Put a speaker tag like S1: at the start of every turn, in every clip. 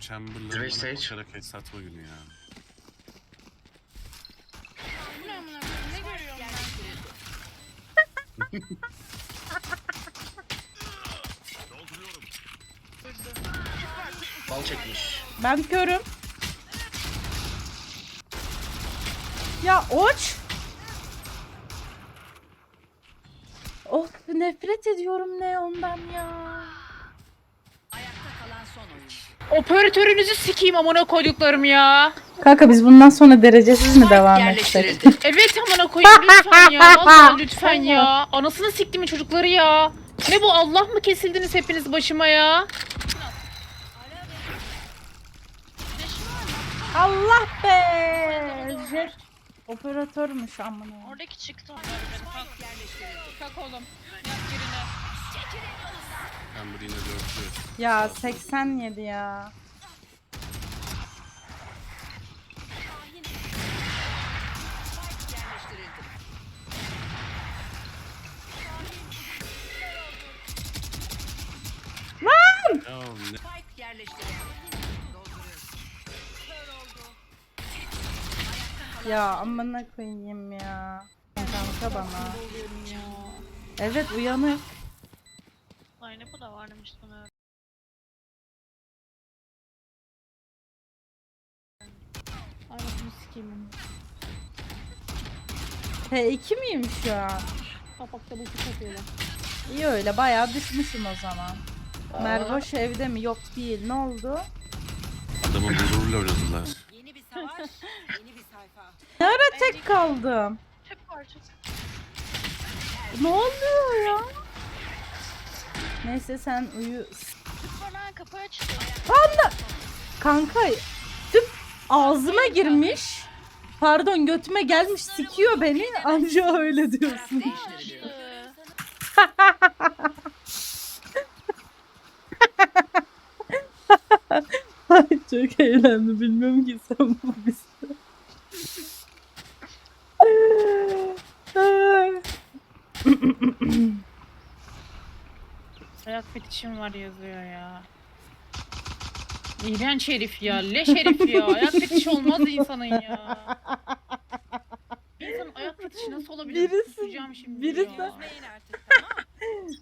S1: Chamberlain
S2: Direkt
S1: bana
S2: Sage.
S1: koşarak hesatma günü ya.
S3: Bu ne amına koyayım? Ne görüyorum ben?
S2: Bal çekmiş.
S4: Ben körüm. Ya oç. Of nefret ediyorum ne ondan ya.
S5: Ayakta kalan son oyuncu.
S3: Operatörünüzü sikeyim amına koyduklarım ya.
S4: Kanka biz bundan sonra derecesiz mi devam etsek?
S5: Yerleştirildi.
S3: Evet amına koyayım lütfen ya. Vallahi lütfen ya. Anasını siktimin çocukları ya. Ne bu Allah mı kesildiniz hepiniz başıma ya?
S4: Allah be. Jet operatörmüş amına.
S3: Oradaki çıktı onlar beni. Kalk. Kalk oğlum. Yat yerine.
S1: Chamber yine dörtlü.
S4: Ya 87 ya.
S1: Ya ne?
S5: Spike yerleştirildi.
S4: Ya amına koyayım ya. Kanka bana. Evet uyanık.
S3: Ay ne bu da varmış. Ay bunu sikeyim onu.
S4: T2 miyim şu an?
S3: Kapakta bu kapıyorlar.
S4: İyi öyle bayağı düşmüşüm o zaman. Mervoş evde mi? Yok değil. Ne oldu?
S1: Adamın gururuyla oynadılar.
S5: Yeni bir savaş, yeni bir sayfa.
S4: Ne ara tek kaldım?
S3: Var çöp.
S4: Ne oluyor ya? Neyse sen uyu.
S3: Bana kapı açılıyor.
S4: Anla. Kanka tüp ağzıma girmiş. Pardon götüme gelmiş sikiyor beni. Anca öyle diyorsun. Ay çok eğlendim. Bilmiyorum ki sen bu biz.
S3: Ayak fetişim var yazıyor ya. İğrenç herif ya. Leş herif ya. Ayak fetişi olmaz insanın ya. İnsanın ayak fetişi nasıl olabilir?
S4: Birisi-
S3: Kusacağım şimdi
S4: birisi-
S3: ya.
S5: Üzmeyin artık tamam mı?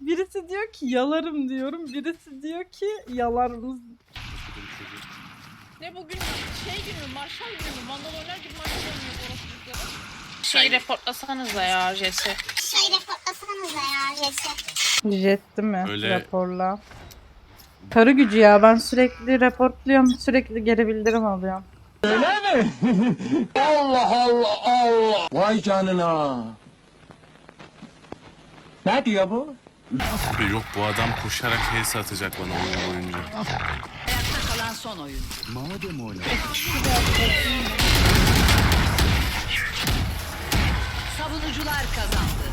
S4: Birisi diyor ki yalarım diyorum. Birisi diyor ki
S1: çocuğu.
S3: Ne bugün şey günü mü? Marşal günü mü? Oynar gibi marşal oynuyor bu orospuları. Şey reportlasanıza ya Jesse.
S6: Şey reportlasanıza ya Jesse.
S4: Jet değil mi?
S1: Öyle-
S4: Raporla. Karı gücü ya ben sürekli raportluyorum sürekli geri bildirim alıyorum.
S7: Allah Allah Allah. Vay canına. Ne diyor bu?
S1: Yok bu adam koşarak HS atacak bana oyun boyunca.
S5: Kalan son oyuncu.
S7: Madem öyle.
S5: Savunucular kazandı.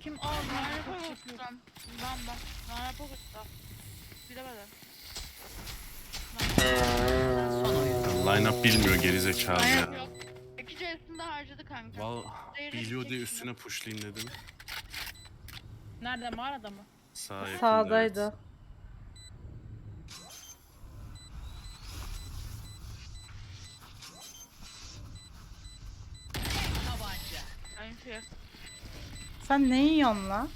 S3: Kim aldı? Nereye bakıyor? Ben ben. Nereye bakıyor? Bilemedim.
S5: Son oyuncu.
S1: Line up bilmiyor gerizekalı ya.
S3: Yok. İki C'sinde harcadı kanka.
S1: Val biliyor diye üstüne pushlayayım dedim.
S3: Nerede? Mağarada mı?
S1: Sağ yakında,
S4: Sağdaydı.
S3: Aynı şey.
S4: Sen ne yiyorsun lan?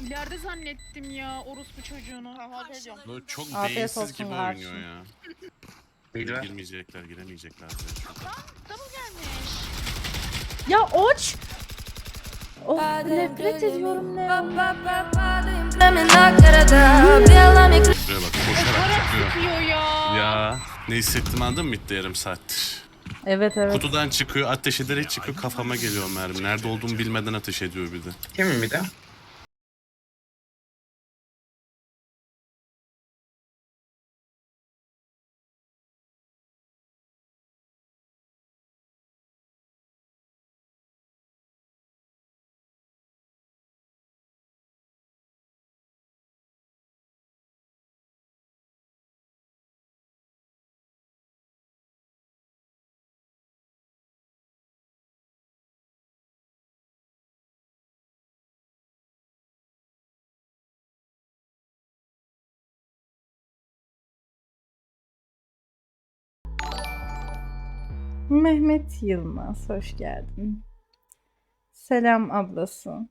S3: İleride zannettim ya orospu çocuğunu. Kahvaltı ediyorum.
S1: Böyle çok
S4: Afiyet
S1: beyinsiz
S4: olsun
S1: gibi
S4: kardeşim.
S1: oynuyor ya.
S2: Var.
S1: Girmeyecekler, giremeyecekler.
S3: Double gelmiş.
S4: Ya oç! Of nefret ediyorum ne.
S1: Şuraya bak koşarak çıkıyor.
S3: Sıkıyor ya.
S1: Ya ne hissettim anladın mı midde yarım saattir.
S4: Evet evet.
S1: Kutudan çıkıyor, ateş ederek çıkıyor, kafama geliyor mermi. Nerede olduğumu bilmeden ateş ediyor bir de.
S2: Kim mi bir de?
S4: Mehmet Yılmaz hoş geldin. Selam ablası.